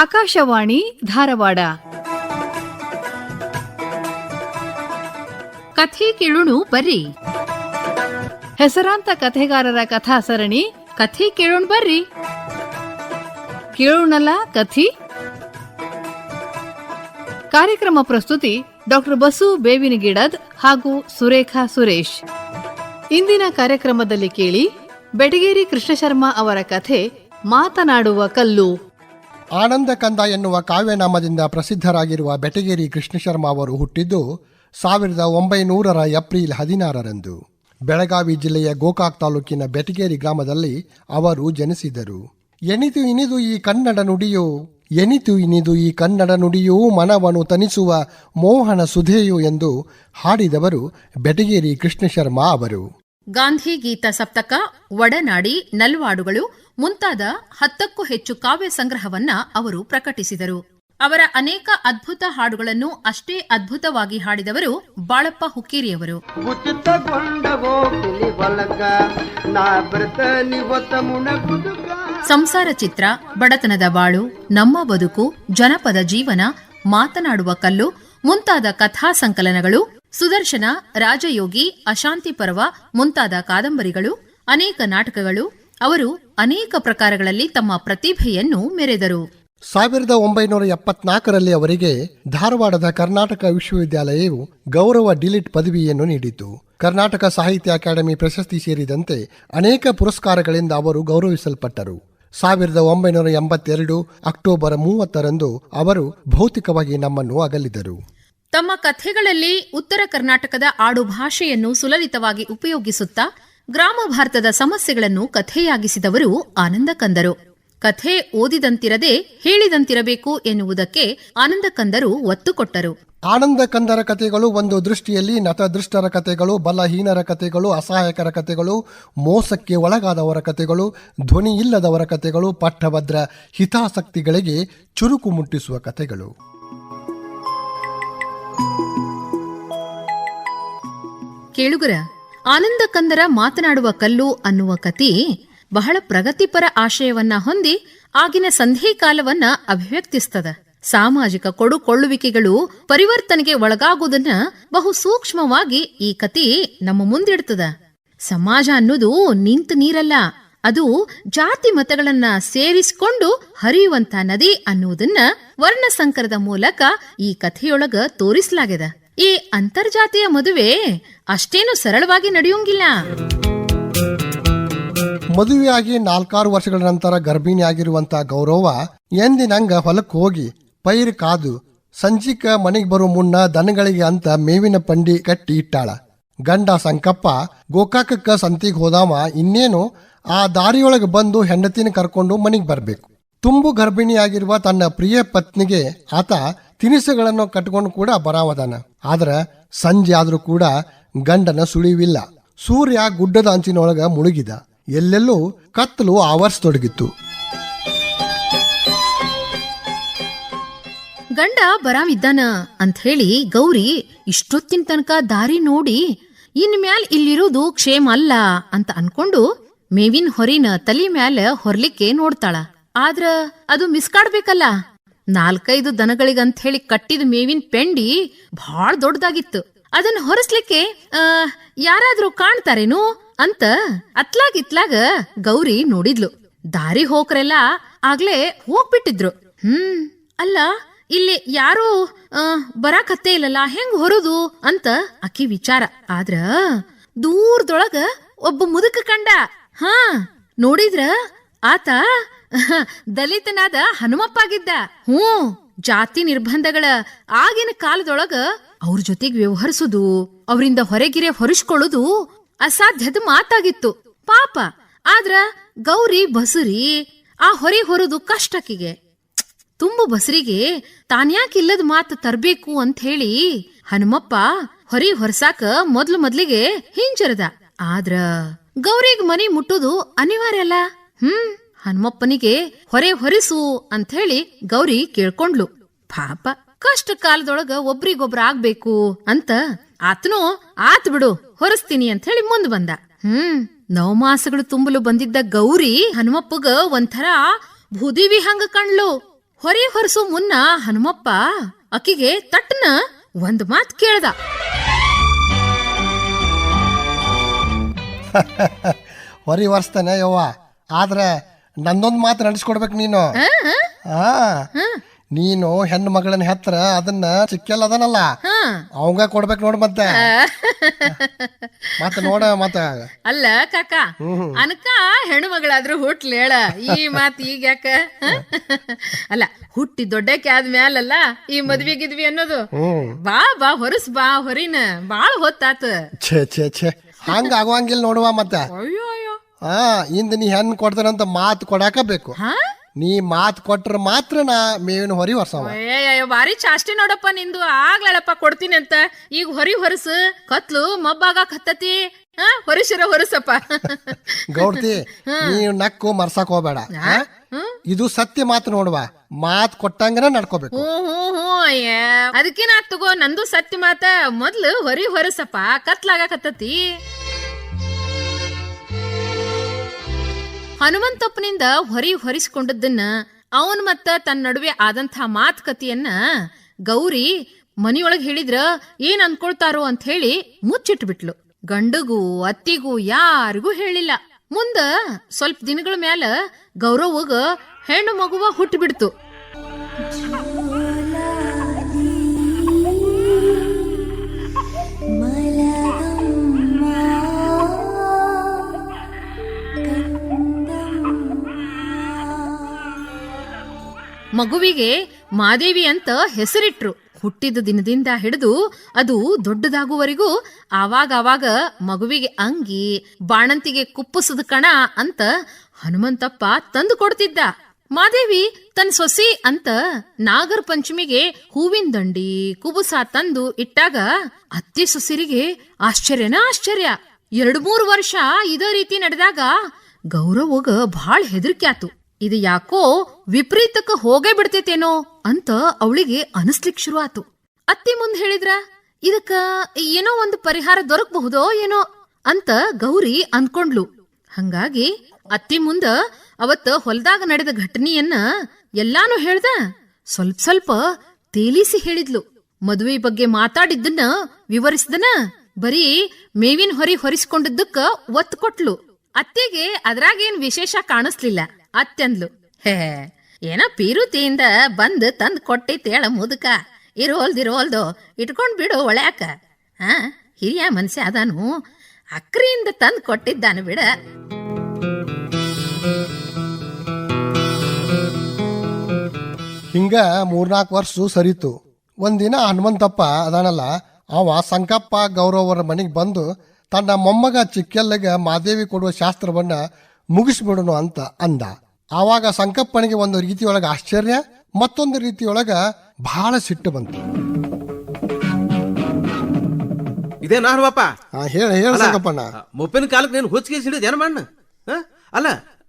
ಆಕಾಶವಾಣಿ ಧಾರವಾಡ. ಕಥೆ ಕೇಳೋಣ ಬರ್ರಿ. ಹೆಸರಾಂತ ಕಥೆಗಾರರ ಕಥಾ ಸರಣಿ, ಕಥೆ ಕೇಳೋಣ ಬರ್ರಿ. ಕೇಳೋಣಲ್ಲ ಕಥಿ? ಕಾರ್ಯಕ್ರಮ ಪ್ರಸ್ತುತಿ ಡಾಕ್ಟರ್ ಬಸು ಬೇವಿನ ಗಿಡದ್ ಹಾಗೂ ಸುರೇಖಾ ಸುರೇಶ್. ಇಂದಿನ ಕಾರ್ಯಕ್ರಮದಲ್ಲಿ ಕೇಳಿ, ಬೆಟಗೇರಿ ಕೃಷ್ಣಶರ್ಮಾ ಅವರ ಕಥೆ, ಮಾತನಾಡುವ ಕಲ್ಲು. ಆನಂದ ಕಂದ ಎನ್ನುವ ಕಾವ್ಯನಾಮದಿಂದ ಪ್ರಸಿದ್ಧರಾಗಿರುವ ಬೆಟಗೇರಿ ಕೃಷ್ಣಶರ್ಮ ಅವರು ಹುಟ್ಟಿದ್ದು ಸಾವಿರದ ಒಂಬೈನೂರರ ಏಪ್ರಿಲ್ ಹದಿನಾರರಂದು. ಬೆಳಗಾವಿ ಜಿಲ್ಲೆಯ ಗೋಕಾಕ್ ತಾಲೂಕಿನ ಬೆಟಗೇರಿ ಗ್ರಾಮದಲ್ಲಿ ಅವರು ಜನಿಸಿದರು. ಎನಿತು ಇನಿದು ಈ ಕನ್ನಡ ನುಡಿಯು, ಎನಿತು ಇನಿದು ಈ ಕನ್ನಡ ನುಡಿಯೂ ಮನವನ್ನು ತನಿಸುವ ಮೋಹನ ಸುಧೆಯು ಎಂದು ಹಾಡಿದವರು ಬೆಟಗೇರಿ ಕೃಷ್ಣಶರ್ಮ ಅವರು. ಗಾಂಧಿ ಗೀತ ಸಪ್ತಕ, ಒಡನಾಡಿ, ನಲ್ವಾಡುಗಳು ಮುಂತಾದ ಹತ್ತಕ್ಕೂ ಹೆಚ್ಚು ಕಾವ್ಯ ಸಂಗ್ರಹವನ್ನ ಅವರು ಪ್ರಕಟಿಸಿದರು. ಅವರ ಅನೇಕ ಅದ್ಭುತ ಹಾಡುಗಳನ್ನು ಅಷ್ಟೇ ಅದ್ಭುತವಾಗಿ ಹಾಡಿದವರು ಬಾಳಪ್ಪ ಹುಕ್ಕೇರಿಯವರು. ಸಂಸಾರ ಚಿತ್ರ ಬಡತನದ ಬಾಳು ನಮ್ಮ ಬದುಕು ಜನಪದ ಜೀವನ ಮಾತನಾಡುವ ಕಲ್ಲು ಮುಂತಾದ ಕಥಾ ಸಂಕಲನಗಳು ಸುದರ್ಶನ ರಾಜಯೋಗಿ ಅಶಾಂತಿ ಪರ್ವ ಮುಂತಾದ ಕಾದಂಬರಿಗಳು ಅನೇಕ ನಾಟಕಗಳು ಅವರು ಅನೇಕ ಪ್ರಕಾರಗಳಲ್ಲಿ ತಮ್ಮ ಪ್ರತಿಭೆಯನ್ನು ಮೆರೆದರು. ಸಾವಿರದ ಒಂಬೈನೂರ ಎಪ್ಪತ್ನಾಲ್ಕರಲ್ಲಿ ಅವರಿಗೆ ಧಾರವಾಡದ ಕರ್ನಾಟಕ ವಿಶ್ವವಿದ್ಯಾಲಯವು ಗೌರವ ಡಿಲಿಟ್ ಪದವಿಯನ್ನು ನೀಡಿತು. ಕರ್ನಾಟಕ ಸಾಹಿತ್ಯ ಅಕಾಡೆಮಿ ಪ್ರಶಸ್ತಿ ಸೇರಿದಂತೆ ಅನೇಕ ಪುರಸ್ಕಾರಗಳಿಂದ ಅವರು ಗೌರವಿಸಲ್ಪಟ್ಟರು. ಸಾವಿರದ ಒಂಬೈನೂರ ಎಂಬತ್ತೆರಡು ಅಕ್ಟೋಬರ್ ಮೂವತ್ತರಂದು ಅವರು ಭೌತಿಕವಾಗಿ ನಮ್ಮನ್ನು ಅಗಲಿದರು. ತಮ್ಮ ಕಥೆಗಳಲ್ಲಿ ಉತ್ತರ ಕರ್ನಾಟಕದ ಆಡು ಭಾಷೆಯನ್ನು ಸುಲಲಿತವಾಗಿ ಉಪಯೋಗಿಸುತ್ತಾ ಗ್ರಾಮ ಭಾರತದ ಸಮಸ್ಯೆಗಳನ್ನು ಕಥೆಯಾಗಿಸಿದವರು ಆನಂದ ಕಂದರು. ಕಥೆ ಓದಿದಂತಿರದೆ ಹೇಳಿದಂತಿರಬೇಕು ಎನ್ನುವುದಕ್ಕೆ ಆನಂದ ಕಂದರು ಒತ್ತು ಕೊಟ್ಟರು. ಆನಂದ ಕಂದರ ಕಥೆಗಳು ಒಂದು ದೃಷ್ಟಿಯಲ್ಲಿ ನತದೃಷ್ಟರ ಕಥೆಗಳು ಬಲಹೀನರ ಕಥೆಗಳು ಅಸಹಾಯಕರ ಕಥೆಗಳು ಮೋಸಕ್ಕೆ ಒಳಗಾದವರ ಕಥೆಗಳು ಧ್ವನಿ ಇಲ್ಲದವರ ಕಥೆಗಳು ಪಟ್ಟಭದ್ರ ಹಿತಾಸಕ್ತಿಗಳಿಗೆ ಚುರುಕು ಮುಟ್ಟಿಸುವ ಕಥೆಗಳು. ಕೇಳುಗರ ಆನಂದ ಕಂದರ ಮಾತನಾಡುವ ಕಲ್ಲು ಅನ್ನುವ ಕತಿ ಬಹಳ ಪ್ರಗತಿಪರ ಆಶಯವನ್ನ ಹೊಂದಿ ಆಗಿನ ಸಂಧಿ ಕಾಲವನ್ನ ಅಭಿವ್ಯಕ್ತಿಸ್ತದ. ಸಾಮಾಜಿಕ ಕೊಡುಕೊಳ್ಳುವಿಕೆಗಳು ಪರಿವರ್ತನೆಗೆ ಒಳಗಾಗುವುದನ್ನ ಬಹು ಸೂಕ್ಷ್ಮವಾಗಿ ಈ ಕತಿ ನಮ್ಮ ಮುಂದಿಡ್ತದ. ಸಮಾಜ ಅನ್ನೋದು ನಿಂತ ನೀರಲ್ಲ, ಅದು ಜಾತಿ ಮತಗಳನ್ನ ಸೇರಿಸಿಕೊಂಡು ಹರಿಯುವಂತ ನದಿ ಅನ್ನುವುದನ್ನ ವರ್ಣಸಂಕರದ ಮೂಲಕ ಈ ಕಥೆಯೊಳಗ ತೋರಿಸಲಾಗಿದೆ ಈ ಅಂತರ್ಜಾತಿಯ ಮದುವೆ ಅಷ್ಟೇನು ಸರಳವಾಗಿ ನಡೆಯೋಂಗಿಲ್ಲ. ಮದುವೆಯಾಗಿ ನಾಲ್ಕಾರು ವರ್ಷಗಳ ನಂತರ ಗರ್ಭಿಣಿಯಾಗಿರುವಂತ ಗೌರವ ಎಂದಿನಂಗ ಹೊಲಕ್ಕೆ ಹೋಗಿ ಪೈರು ಕಾದು ಸಂಜಿಕ ಮನೆಗೆ ಬರುವ ಮುನ್ನ ದನಗಳಿಗೆ ಅಂತ ಮೇವಿನ ಪಂಡಿ ಕಟ್ಟಿ ಇಟ್ಟಾಳ. ಗಂಡ ಸಂಕಪ್ಪ, ಗೋಕಾಕಕ್ಕ ಸಂತಿಗೆ ಹೋದಾವ ಇನ್ನೇನು ಆ ದಾರಿಯೊಳಗೆ ಬಂದು ಹೆಂಡತಿನ ಕರ್ಕೊಂಡು ಮನೆಗೆ ಬರಬೇಕು. ತುಂಬು ಗರ್ಭಿಣಿಯಾಗಿರುವ ತನ್ನ ಪ್ರಿಯ ಪತ್ನಿಗೆ ಆತ ತಿನಿಸುಗಳನ್ನು ಕಟ್ಕೊಂಡು ಕೂಡ ಬರಾವದಾನ. ಆದ್ರೆ ಸಂಜೆ ಆದರೂ ಕೂಡ ಗಂಡನ ಸುಳಿವಿಲ್ಲ. ಸೂರ್ಯ ಗುಡ್ಡದ ಅಂಚಿನೊಳಗ ಮುಳುಗಿದ. ಎಲ್ಲೆಲ್ಲೂ ಕತ್ತಲು ಆವರಿಸತೊಡಗಿತ್ತು. ಗಂಡ ಬರಾಮಿದ್ದಾನ ಅಂತ ಹೇಳಿ ಗೌರಿ ಇಷ್ಟೊತ್ತಿನ ತನಕ ದಾರಿ ನೋಡಿ ಇನ್ ಮ್ಯಾಲ್ ಇಲ್ಲಿರೋದು ಕ್ಷೇಮ ಅಲ್ಲ ಅಂತ ಅನ್ಕೊಂಡು ಮೇವಿನ ಹೊರಿನ ತಲಿ ಮ್ಯಾಲ ಹೊರ್ಲಿಕ್ಕೆ ನೋಡ್ತಾಳ. ಆದ್ರ ಅದು ಮಿಸ್ಕಾಡ್ಬೇಕಲ್ಲ ನಾಲ್ಕೈದು ದನಗಳಿಗಂತ ಹೇಳಿ ಕಟ್ಟಿದ ಮೇವಿನ ಪೆಂಡಿ ಬಹಳ ದೊಡ್ಡದಾಗಿತ್ತು. ಅದನ್ನ ಹೊರಸ್ಲಿಕ್ಕೆ ಯಾರಾದ್ರೂ ಕಾಣ್ತಾರೇನು ಅಂತ ಅತ್ಲಾಗಿತ್ಲಾಗ ಗೌರಿ ನೋಡಿದ್ಲು. ದಾರಿ ಹೋಕ್ರೆಲ್ಲ ಆಗ್ಲೇ ಹೋಗ್ಬಿಟ್ಟಿದ್ರು. ಹ್ಮ್, ಅಲ್ಲ, ಇಲ್ಲಿ ಯಾರು ಬರಾಕತ್ತೇ ಇಲ್ಲಲ್ಲ, ಹೆಂಗ್ ಹೊರದು ಅಂತ ಅಕ್ಕಿ ವಿಚಾರ. ಆದ್ರ ದೂರದೊಳಗ ಒಬ್ಬ ಮುದುಕ ಕಂಡ. ಹಾ, ನೋಡಿದ್ರ ಆತ ದಲಿತನಾದ ಹನುಮಪ್ಪ ಆಗಿದ್ದ ಹ್ಞೂ, ಜಾತಿ ನಿರ್ಬಂಧಗಳ ಆಗಿನ ಕಾಲದೊಳಗ ಅವ್ರ ಜೊತೆಗೆ ವ್ಯವಹರಿಸುದು, ಅವರಿಂದ ಹೊರಗಿರೆ ಹೊರಿಸ್ಕೊಳ್ಳುದು ಅಸಾಧ್ಯದ ಮಾತಾಗಿತ್ತು. ಪಾಪ, ಆದ್ರ ಗೌರಿ ಬಸುರಿ ಆ ಹೊರೆ ಹೊರದು ಕಷ್ಟಕ್ಕಿಗೆ ತುಂಬು ಬಸರಿಗೆ ತಾನ್ಯಾಕ ಇಲ್ಲದ ಮಾತು ತರ್ಬೇಕು ಅಂತ ಹೇಳಿ ಹನುಮಪ್ಪ ಹೊರಿ ಹೊರಸಾಕ ಮೊದ್ಲು ಮೊದ್ಲಿಗೆ ಹಿಂಜರದ. ಆದ್ರ ಗೌರಿಗ್ ಮನಿ ಮುಟ್ಟುದು ಅನಿವಾರ್ಯ ಅಲ್ಲ. ಹ್ಮ್. ಹನುಮಪ್ಪನಿಗೆ ಹೊರೆ ಹೊರಿಸು ಹೇಳಿ ಗೌರಿ ಕೇಳ್ಕೊಂಡ್ಲು. ಪಾಪ ಕಷ್ಟ ಕಾಲದೊಳಗ ಒಬ್ರಿಗೊಬ್ರ ಆಗ್ಬೇಕು ಅಂತ ಆತನು, ಆತ್ ಬಿಡು, ಹೊರಸ್ತೀನಿ ಅಂತ ಹೇಳಿ ಮುಂದ್ ಬಂದ. ಹ್ಮ್, ನವಮಾಸಗಳು ತುಂಬಲು ಬಂದಿದ್ದ ಗೌರಿ ಹನುಮಪ್ಪಗ ಒಂಥರ ಭೂದಿವಿ ಹಂಗ ಕಣ್ಲು. ಹೊರೆ ಹೊರಸು ಮುನ್ನ ಹನುಮಪ್ಪ ಅಕ್ಕಿಗೆ ತಟ್ಟನ ಒಂದ್ ಮಾತ್ ಕೇಳ್ದ. ಹೊರಿ ವರ್ಸ್ತಾನೆ ಯವ್ವ. ಆದ್ರೆ ನಂದೊಂದು ಮಾತು ನಡೆಸ್ಕೊಡ್ಬೇಕು ನೀನು. ಆ ನೀನು ಹೆಣ್ಣು ಮಗಳನ್ನ ಹೆತ್ರ ಅದನ್ನ ಚಿಕ್ಕಲ್ ಅದನಲ್ಲ ಹಾ. ಅವಂಗ ಕೊಡ್ಬೇಕು ನೋಡ್ ಮತ್ತೆ. ಮತ್ತೆ ನೋಡ ಮತ್ತ. ಅಲ್ಲ ಕಾಕ ಅನಕ ಹೆಣ್ಣು ಮಗಳಾದ್ರೂ ಹುಟ್ಲಿ ಹೇಳ. ಈ ಮಾತ್ ಈಗ ಯಾಕ? ಅಲ್ಲ ಹುಟ್ಟಿ ದೊಡ್ಡಕ್ಕೆ ಆದ್ಮ್ಯಾಲಲ್ಲ ಈ ಮದ್ವಿ ಗಿದ್ವಿ ಅನ್ನೋದು. ಬಾ ಬಾ ಹೊರಸ್ ಬಾ ಹೊರಿನ. ಬಾಳ ಹೊತ್ತಾತ. ಛೇ ಛೇ ಛೇ. ಹಂಗ ಆಗುವಂಗಿಲ್ಲ ನೋಡುವ ಮತ್ತೆ. ಅಯ್ಯೋ ಅಯ್ಯೋ ಆ ಇಂದ ನೀ ಹೆಣ್ಣು ಕೊಡ್ತಾನಂತ ಮಾತು ಕೊಡಾಕ ಬೇಕು. ಹಾ? ನೀ ಮಾತು ಕೊಟ್ರ ಮಾತ್ರ ನಾ ಮೇವಿನ ಹೊರಿ ಹೊರಸವ. ಅಯ್ಯೋ ಬಾರಿ ಚಾಷ್ಟೆ ನೋಡಪ್ಪ ನಿಂದು. ಆಗ್ಲಪ್ಪ ಕೊಡ್ತೀನಿ ಅಂತ. ಈಗ ಹೊರಿ ಹೊರಸು. ಕತ್ಲು ಮಬ್ಬಾಗ ಕತ್ತತಿ. ಹಾ ಹೊರಸಿರ ಹೊರಸಪ್ಪ. ಗೌಡ್ತಿ ನೀ ನಕ್ಕು ಮರ್ಸಕ್ ಹೋಗ್ಬೇಡ? ಇದು ಸತ್ಯ ಮಾತು ನೋಡುವ. ಮಾತು ಕೊಟ್ಟಂಗನ ನಡ್ಕೋಬೇಕು. ಹ್ಞೂ ಹ್ಞೂ ಹ್ಞೂ ಅಯ್ಯ. ನಾ ತಗೋ ನಂದು ಸತ್ಯ ಮಾತ. ಮೊದ್ಲು ಹೊರಿ ಹೊರಸಪ್ಪ. ಕತ್ಲಾಗಕತ್ತತಿ ಹನುಮಂತಪ್ಪನಿಂದ ಹೊರಿ ಹೊರಿಸಿಕೊಂಡದ್ದನ್ನ ಅವನ್ ಮತ್ತ ತನ್ನ ನಡುವೆ ಆದಂಥ ಮಾತುಕತೆಯನ್ನ ಗೌರಿ ಮನಿಯೊಳಗ್ ಹೇಳಿದ್ರ, ಏನ್ ಅನ್ಕೊಳ್ತಾರೋ ಅಂತ ಹೇಳಿ ಮುಚ್ಚಿಟ್ಬಿಟ್ಲು. ಗಂಡಗೂ ಅತ್ತಿಗೂ ಯಾರಿಗೂ ಹೇಳಿಲ್ಲ. ಮುಂದ ಸ್ವಲ್ಪ ದಿನಗಳ ಮ್ಯಾಲ ಗೌರವಗ ಹೆಣ್ಣು ಮಗುವ ಹುಟ್ಟಿಬಿಡ್ತು ಮಗುವಿಗೆ ಮಾದೇವಿ ಅಂತ ಹೆಸರಿಟ್ರು. ಹುಟ್ಟಿದ ದಿನದಿಂದ ಹಿಡಿದು ಅದು ದೊಡ್ಡದಾಗುವವರೆಗೂ ಆವಾಗ ಆವಾಗ ಮಗುವಿಗೆ ಅಂಗಿ, ಬಾಣಂತಿಗೆ ಕುಪ್ಪಸದ ಕಣ ಅಂತ ಹನುಮಂತಪ್ಪ ತಂದು ಕೊಡ್ತಿದ್ದ. ಮಾದೇವಿ ತನ್ನ ಸೊಸಿ ಅಂತ ನಾಗರ ಪಂಚಮಿಗೆ ಹೂವಿನ ದಂಡಿ, ಕುಬುಸ ತಂದು ಇಟ್ಟಾಗ ಅತ್ತೆ ಸೊಸಿರಿಗೆ ಆಶ್ಚರ್ಯನ ಆಶ್ಚರ್ಯ. ಎರಡು ಮೂರು ವರ್ಷ ಇದೇ ರೀತಿ ನಡೆದಾಗ ಗೌರವಗ ಬಹಳ ಹೆದರಿಕೆ ಆತು. ಇದು ಯಾಕೋ ವಿಪರೀತಕ್ಕ ಹೋಗೇ ಬಿಡ್ತೈತೇನೋ ಅಂತ ಅವಳಿಗೆ ಅನಿಸ್ಲಿಕ್ ಶುರು ಆತು ಅತ್ತಿ ಮುಂದ್ ಹೇಳಿದ್ರ, ಇದಕ್ಕ ಏನೋ ಒಂದು ಪರಿಹಾರ ದೊರಕಬಹುದೋ ಏನೋ ಅಂತ ಗೌರಿ ಅನ್ಕೊಂಡ್ಲು. ಹಂಗಾಗಿ ಅತ್ತಿ ಮುಂದ ಅವತ್ತ ಹೊಲ್ದಾಗ ನಡೆದ ಘಟನೆಯನ್ನ ಎಲ್ಲಾನು ಹೇಳ್ದ, ಸ್ವಲ್ಪ ಸ್ವಲ್ಪ ತೇಲಿಸಿ ಹೇಳಿದ್ಲು. ಮದುವೆ ಬಗ್ಗೆ ಮಾತಾಡಿದ್ದನ್ನ ವಿವರಿಸಿದನ ಬರೀ ಮೇವಿನ ಹೊರಿ ಹೊರಿಸ್ಕೊಂಡಿದ್ದಕ್ಕ ಒತ್ತು ಕೊಟ್ಲು. ಅತ್ತೆಗೆ ಅದ್ರಾಗೇನ್ ವಿಶೇಷ ಕಾಣಿಸ್ಲಿಲ್ಲ. ಅತ್ತೆಂದ್ಲು. ಹೇ ಏನ ಪೀರುತಿಯಿಂದ ಬಂದ್ ತಂದ್ ಕೊಟ್ಟೈತೇಳ ಮುದುಕ. ಇರೋಲ್ದಿರೋಲ್ದು ಇಟ್ಕೊಂಡು ಬಿಡು ಒಳ್ಯಾಕ. ಹಾ ಹಿರಿಯ ಮನ್ಸ್ಯ ಅದಾನು. ಅಕ್ರಿಯಿಂದ ತಂದ್ ಕೊಟ್ಟಿದ್ದಾನು ಬಿಡ. ಹಿಂಗ ಮೂರ್ನಾಲ್ಕು ವರ್ಷ ಸರಿತು. ಒಂದಿನ ಹನುಮಂತಪ್ಪ ಅದಾನಲ್ಲ, ಅವ ಸಂಕಪ್ಪ ಗೌರವರ ಮನೆಗೆ ಬಂದು ತನ್ನ ಮೊಮ್ಮಗ ಚಿಕ್ಕಲ್ಲಿಗೆ ಮಾದೇವಿ ಕೊಡುವ ಶಾಸ್ತ್ರವನ್ನ ಮುಗಿಸ್ಬಿಡೋಣ ಅಂತ ಅಂದ. ಆವಾಗ ಸಂಕಪ್ಪನಿಗೆ ಒಂದು ರೀತಿಯೊಳಗೆ ಆಶ್ಚರ್ಯ ಮತ್ತೊಂದು ರೀತಿಯೊಳಗ ಬಹಳ ಸಿಟ್ಟು ಬಂತು. ಇದೇ ನಾರ್ವಪ್ಪ ಆ, ಹೇಳ ಹೇಳ ಸಂಕಪ್ಪಣ್ಣ. ಮುಪ್ಪಿನ ಕಾಲಕ್ಕೆ ನೀನು ಹುಚ್ಚಿಗೆ ಸಿಡಿದ ಏನು ಮಣ್ಣ? ಅಲ್ಲ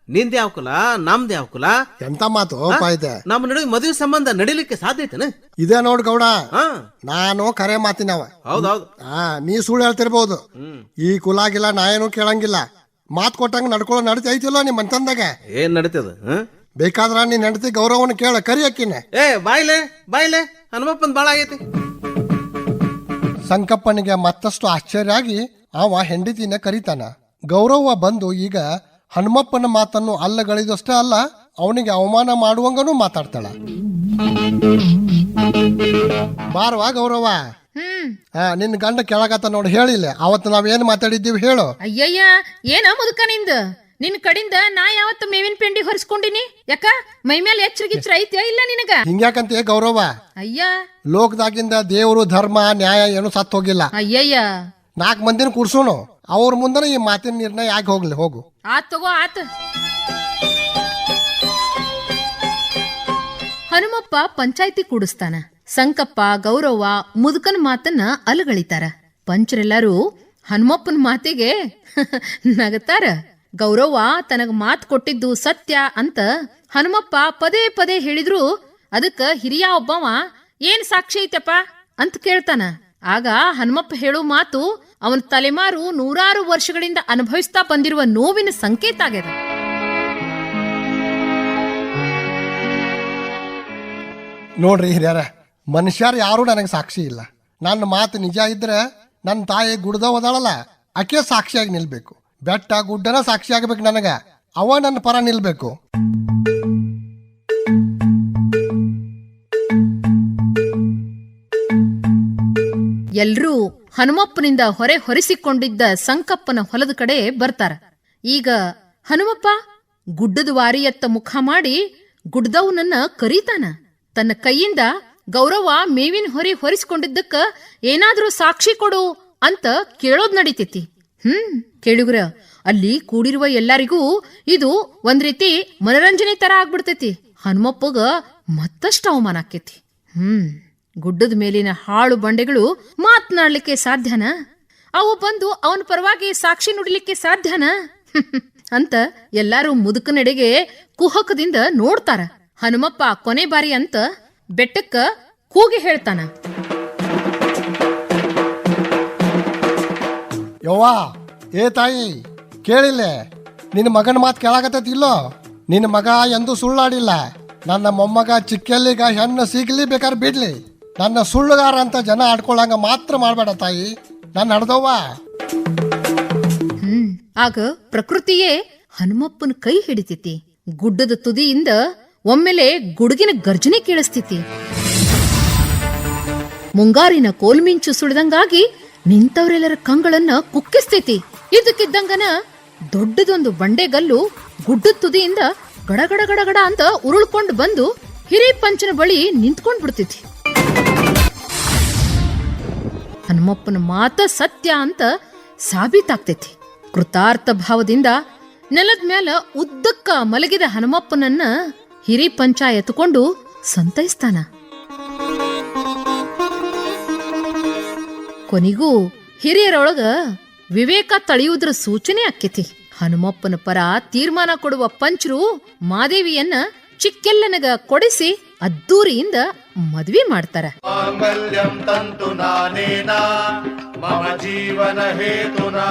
ನಿಂದ ಯಾವ ಕುಲ ನಮ್ದು ಯಾವ ಕುಲ? ಎಂತ ಮಾತು ಪಾಯ್ತೆ ನಮ್ಮ ನಡುವೆ ಮದುವೆ ಸಂಬಂಧ ನಡಿಲಿಕ್ಕೆ ಸಾಧ್ಯ ಐತನ ಇದೇ ನೋಡ್ ಗೌಡ. ಹಾ. ನಾನು ಕರೆ ಮಾತಿನವ. ಹೌದೌದು ಆ ನೀ ಸುಳ್ಳು ಹೇಳ್ತಿರ್ಬಹುದು ಈ ಕುಲಾಗಿಲ್ಲ ನಾ ಏನು ಕೇಳಂಗಿಲ್ಲ. ಮಾತು ಕೊಟ್ಟಂಗ ನಡ್ಕೊಳ್ಳೋ ನಡತಿ ಐತಿಲ್ಲ ನಿಮ್ಮ ಅಂತಂದಾಗ? ಏನ್ ನಡೀತದ? ಬೇಕಾದ್ರ ನೀನ್ ಹೆಂಡತಿ ಗೌರವನ ಕೇಳ ಕರಿ ಅಕ್ಕಿನ. ಏ ಬಾಯ್ಲೆ ಬಾಯ್ಲೆ ಹನುಮಪ್ಪನ್ ಬಾಳ ಆಗೈತಿ. ಸಂಕಪ್ಪನಿಗೆ ಮತ್ತಷ್ಟು ಆಶ್ಚರ್ಯ ಆಗಿ ಅವ ಹೆಂಡತಿನ ಕರೀತಾನ. ಗೌರವ ಬಂದು ಈಗ ಹನುಮಪ್ಪನ ಮಾತನ್ನು ಅಲ್ಲಗಳಿದಷ್ಟೇ ಅಲ್ಲ ಅವನಿಗೆ ಅವಮಾನ ಮಾಡುವಂಗನೂ ಮಾತಾಡ್ತಾಳ. ಬಾರವಾ ಗೌರವ. ಹ್ಮ್. ಆ ನಿನ್ನ ಗಂಡ ಕೆಳಗತ್ತ ನೋಡಿ ಹೇಳಿಲ್ಲ ಅವತ್ತು ನಾವೇನ್ ಮಾತಾಡಿದ್ದೀವಿ ಹೇಳು. ಅಯ್ಯಯ್ಯ ಏನ ಮುದುಕ ನಿಂದ? ನಿನ್ ಕಡಿಂದ ನಾ ಯಾವತ್ತು ಮೇವಿನ ಪಿಂಡಿ ಹೊರಿಸ್ಕೊಂಡಿನಿ? ಯಾಕ? ಮೈ ಮೇಲೆ ಎಚ್ಚರಿಗಿಚ್ರ ಐತ್ಯಾ ಇಲ್ಲ ನಿನಗ? ಹಿಂಗ್ಯಾಕಂತೆ ಗೌರವ? ಅಯ್ಯ. ಲೋಕದಾಗಿಂದ ದೇವರು ಧರ್ಮ ನ್ಯಾಯ ಏನು ಸತ್ ಹೋಗಿಲ್ಲ. ಅಯ್ಯಯ್ಯ. ನಾಲ್ಕು ಮಂದಿನ ಕೂರ್ಸೋನು. ಅವ್ರ ಮುಂದನ ಈ ಮಾತಿನ ನಿರ್ಣಯ ಯಾಕೆ ಹೋಗ್ಲಿ ಹೋಗು. ಆತ್ ತಗೋ ಆತ್. ಹನುಮಪ್ಪ ಪಂಚಾಯ್ತಿ ಕೂಡಿಸ್ತಾನ. ಸಂಕಪ್ಪ, ಗೌರವ, ಮುದುಕನ ಮಾತನ್ನ ಅಲಗಳಿತಾರ. ಪಂಚರೆಲ್ಲರೂ ಹನುಮಪ್ಪನ ಮಾತಿಗೆ ನಗತಾರ. ಗೌರವ ತನಗ ಮಾತ್ ಕೊಟ್ಟಿದ್ದು ಸತ್ಯ ಅಂತ ಹನುಮಪ್ಪ ಪದೇ ಪದೇ ಹೇಳಿದ್ರು. ಅದಕ್ಕ ಹಿರಿಯ ಒಬ್ಬವ, ಏನ್ ಸಾಕ್ಷಿ ಐತಪ್ಪ? ಅಂತ ಕೇಳ್ತಾನ. ಆಗ ಹನುಮಪ್ಪ ಹೇಳೋ ಮಾತು ಅವನ ತಲೆಮಾರು ನೂರಾರು ವರ್ಷಗಳಿಂದ ಅನುಭವಿಸ್ತಾ ಬಂದಿರುವ ನೋವಿನ ಸಂಕೇತ ಆಗ್ಯದ. ನೋಡ್ರಿ ಹಿರಿಯರ ಮನುಷ್ಯರು ಯಾರೂ ನನಗೆ ಸಾಕ್ಷಿ ಇಲ್ಲ. ನನ್ನ ಮಾತು ನಿಜ ಇದ್ರೆ ನನ್ನ ತಾಯಿ ಗುಡ್ದ ಓದಾಳಲ್ಲ ಆಕೆ ಸಾಕ್ಷಿಯಾಗಿ ನಿಲ್ಬೇಕು. ಬೆಟ್ಟ ಗುಡ್ಡನ ಸಾಕ್ಷಿ ಆಗ್ಬೇಕು ನನಗ. ಅವ ನನ್ನ ಪರ ನಿಲ್ಬೇಕು. ಎಲ್ರೂ ಹನುಮಪ್ಪನಿಂದ ಹೊರೆ ಹೊರಿಸಿಕೊಂಡಿದ್ದ ಸಂಕಪ್ಪನ ಹೊಲದ ಕಡೆ ಬರ್ತಾರ. ಈಗ ಹನುಮಪ್ಪ ಗುಡ್ಡದ ವಾರಿಯತ್ತ ಮುಖ ಮಾಡಿ ಗುಡ್ದವನನ್ನ ಕರೀತಾನ. ತನ್ನ ಕೈಯಿಂದ ಗೌರವ ಮೇವಿನ ಹೊರಿ ಹೊರಿಸ್ಕೊಂಡಿದ್ದಕ್ಕ ಏನಾದರೂ ಸಾಕ್ಷಿ ಕೊಡು ಅಂತ ಕೇಳೋದ್ ನಡೀತೈತಿ. ಹ್ಮ್ ಕೇಳುಗ್ರ ಅಲ್ಲಿ ಕೂಡಿರುವ ಎಲ್ಲರಿಗೂ ಇದು ಒಂದ್ ರೀತಿ ಮನರಂಜನೆ ತರ ಆಗ್ಬಿಡ್ತೈತಿ. ಹನುಮಪ್ಪಗ ಮತ್ತಷ್ಟು ಅವಮಾನ ಆಕೈತಿ. ಹ್ಮ್, ಗುಡ್ಡದ ಮೇಲಿನ ಹಾಳು ಬಂಡೆಗಳು ಮಾತನಾಡ್ಲಿಕ್ಕೆ ಸಾಧ್ಯನ? ಅವು ಬಂದು ಅವನ ಪರವಾಗಿ ಸಾಕ್ಷಿ ನುಡಿಲಿಕ್ಕೆ ಸಾಧ್ಯನ? ಅಂತ ಎಲ್ಲಾರು ಮುದುಕನೆಡೆಗೆ ಕುಹಕದಿಂದ ನೋಡ್ತಾರ. ಹನುಮಪ್ಪ ಕೊನೆ ಬಾರಿ ಅಂತ ಬೆಟ್ಟಕ್ಕ ಕೂಗಿ ಹೇಳ್ತಾನ. ಯವ್ವಾ ಏ ತಾಯಿ ಕೇಳಿಲ್ಲೆ? ನಿನ್ನ ಮಗನ ಮಾತು ಕೇಳಾಕತ್ತೈತಿ ಇಲ್ಲೋ? ನಿನ್ನ ಮಗ ಎಂದು ಸುಳ್ಳಾಡಿಲ್ಲ. ನನ್ನ ಮೊಮ್ಮಗ ಚಿಕ್ಕಲ್ಲಿಗ ಹೆಣ್ಣು ಸಿಗ್ಲಿ ಬೇಕಾದ್ರೆ ಬಿಡ್ಲಿ. ನನ್ನ ಸುಳ್ಳುಗಾರ ಅಂತ ಜನ ಆಡ್ಕೊಳ್ಳಂಗ ಮಾತ್ರ ಮಾಡಬೇಡ ತಾಯಿ. ನನ್ನ ನಡ್ದವ್ವ? ಹ್ಮ್ ಆಗ ಪ್ರಕೃತಿಯೇ ಹನುಮಪ್ಪನ ಕೈ ಹಿಡಿತೈತಿ. ಗುಡ್ಡದ ತುದಿಯಿಂದ ಒಮ್ಮೆಲೆ ಗುಡುಗಿನ ಗರ್ಜನೆ ಕೇಳಿಸ್ತೈತಿ. ಮುಂಗಾರಿನ ಕೋಲ್ಮಿಂಚು ಸುಳಿದಂಗಾಗಿ ನಿಂತವರೆಲ್ಲರ ಕಂಗಳನ್ನ ಕುಕ್ಕಿಸ್ತೈತಿ. ಇದಕ್ಕಿದ್ದಂಗನ ದೊಡ್ಡದೊಂದು ಬಂಡೆಗಲ್ಲು ಗುಡ್ಡದ ತುದಿಯಿಂದ ಗಡಗಡ ಗಡಗಡ ಅಂತ ಉರುಳ್ಕೊಂಡು ಬಂದು ಹಿರೇಪಂಚನ ಬಳಿ ನಿಂತ್ಕೊಂಡ್ ಬಿಡ್ತೈತಿ ಹನುಮಪ್ಪನ ಮಾತ ಸತ್ಯ ಅಂತ ಸಾಬೀತಾಗ್ತೈತಿ. ಕೃತಾರ್ಥ ಭಾವದಿಂದ ನೆಲದ ಮ್ಯಾಲ ಉದ್ದಕ್ಕ ಮಲಗಿದ ಹನುಮಪ್ಪನನ್ನ ಹಿರಿ ಪಂಚ ಎತ್ಕೊಂಡು ಸಂತೈಸ್ತಾನ. ಕೊನಿಗೂ ಹಿರಿಯರೊಳಗ ವಿವೇಕ ತಳಿಯುವುದರ ಸೂಚನೆ ಆಕ್ಕೇತಿ. ಹನುಮಪ್ಪನ ಪರ ತೀರ್ಮಾನ ಕೊಡುವ ಪಂಚರು ಮಾದೇವಿಯನ್ನ ಚಿಕ್ಕೆಲ್ಲನಗ ಕೊಡಿಸಿ ಅದ್ದೂರಿಯಿಂದ ಮದ್ವಿ ಮಾಡ್ತಾರ. ಮಾಂಗಲ್ಯಂ ತಂತು ನಾನೇನಾ ಮಮ ಜೀವನ ಹೇತುನಾ.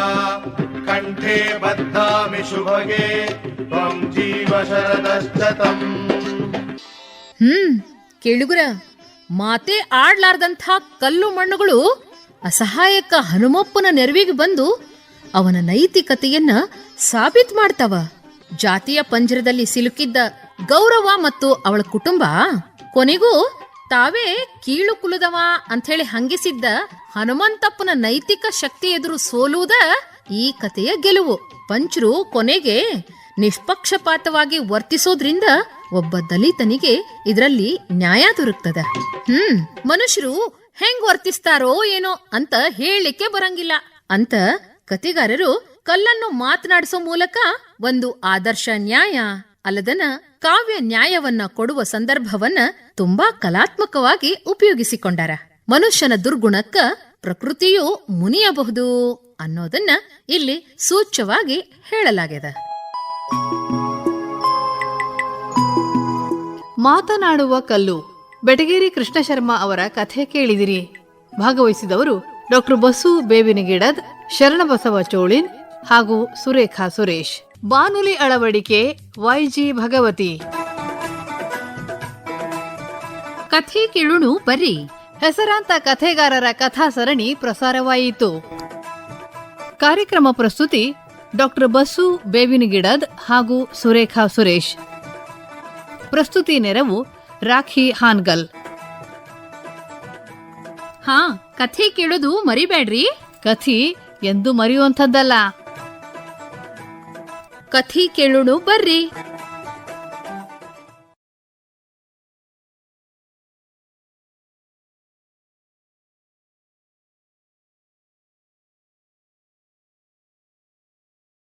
कण्ठे बध्नामि शुभगे त्वं जीव शरदश्चतम् ಹ್ಮ್ ಕೇಳುಗುರ ಮಾತೆ ಆಡ್ಲಾರ್ದಂಥ ಕಲ್ಲು ಮಣ್ಣುಗಳು ಅಸಹಾಯಕ ಹನುಮಪ್ಪನ ನೆರವಿಗೆ ಬಂದು ಅವನ ನೈತಿಕತೆಯನ್ನ ಸಾಬೀತ್ ಮಾಡ್ತಾವ ಜಾತಿಯ ಪಂಜರದಲ್ಲಿ ಸಿಲುಕಿದ್ದ ಗೌರವ ಮತ್ತು ಅವಳ ಕುಟುಂಬ ಕೊನೆಗೂ ತಾವೇ ಕೀಳು ಕುಲದವ ಅಂಥೇಳಿ ಹಂಗಿಸಿದ್ದ ಹನುಮಂತಪ್ಪನ ನೈತಿಕ ಶಕ್ತಿ ಎದುರು ಸೋಲುವುದ ಈ ಕಥೆಯ ಗೆಲುವು. ಪಂಚರು ಕೊನೆಗೆ ನಿಷ್ಪಕ್ಷಪಾತವಾಗಿ ವರ್ತಿಸೋದ್ರಿಂದ ಒಬ್ಬ ದಲಿತನಿಗೆ ಇದರಲ್ಲಿ ನ್ಯಾಯ ದೊರಕ್ತದ. ಹ್ಮ್, ಮನುಷ್ಯರು ಹೆಂಗ್ ವರ್ತಿಸ್ತಾರೋ ಏನೋ ಅಂತ ಹೇಳಲಿಕ್ಕೆ ಬರಂಗಿಲ್ಲ. ಅಂತ ಕತೆಗಾರರು ಕಲ್ಲನ್ನು ಮಾತನಾಡಿಸೋ ಮೂಲಕ ಒಂದು ಆದರ್ಶ ನ್ಯಾಯ ಅಲ್ಲದನ ಕಾವ್ಯ ನ್ಯಾಯವನ್ನ ಕೊಡುವ ಸಂದರ್ಭವನ್ನ ತುಂಬಾ ಕಲಾತ್ಮಕವಾಗಿ ಉಪಯೋಗಿಸಿಕೊಂಡಾರ. ಮನುಷ್ಯನ ದುರ್ಗುಣಕ್ಕ ಪ್ರಕೃತಿಯು ಮುನಿಯಬಹುದು. ಅನ್ನೋದನ್ನ ಇಲ್ಲಿ ಸೂಚ್ಯವಾಗಿ ಹೇಳಲಾಗಿದೆ. ಮಾತನಾಡುವ ಕಲ್ಲು. ಬೆಟಗೇರಿ ಕೃಷ್ಣ ಶರ್ಮಾ ಅವರ ಕಥೆ ಕೇಳಿದಿರಿ. ಭಾಗವಹಿಸಿದವರು ಡಾಕ್ಟರ್ ಬಸು ಬೇವಿನಗಿಡದ್ ಶರಣಬಸವ ಚೋಳಿನ್ ಹಾಗೂ ಸುರೇಖಾ ಸುರೇಶ್. ಬಾನುಲಿ ಅಳವಡಿಕೆ ವೈಜಿ ಭಗವತಿ. ಕಥೆ ಕೇಳುಣು ಬರ್ರಿ ಹೆಸರಾಂತ ಕಥೆಗಾರರ ಕಥಾ ಸರಣಿ ಪ್ರಸಾರವಾಯಿತು. ಕಾರ್ಯಕ್ರಮ ಪ್ರಸ್ತುತಿ ಡಾಕ್ಟರ್ ಬಸ್ಸು ಬೇವಿನಗಿಡದ್ ಹಾಗೂ ಸುರೇಖಾ ಸುರೇಶ್. ಪ್ರಸ್ತುತಿ ನೆರವು ರಾಖಿ ಹಾನ್ಗಲ್. ಹಾ ಕಥೆ ಕೇಳೋದು ಮರಿಬೇಡ್ರಿ. ಕಥಿ ಎಂದು ಮರೆಯುವಂಥದ್ದಲ್ಲ. ಕಥೆ ಕೇಳೋಣ ಬರ್ರಿ.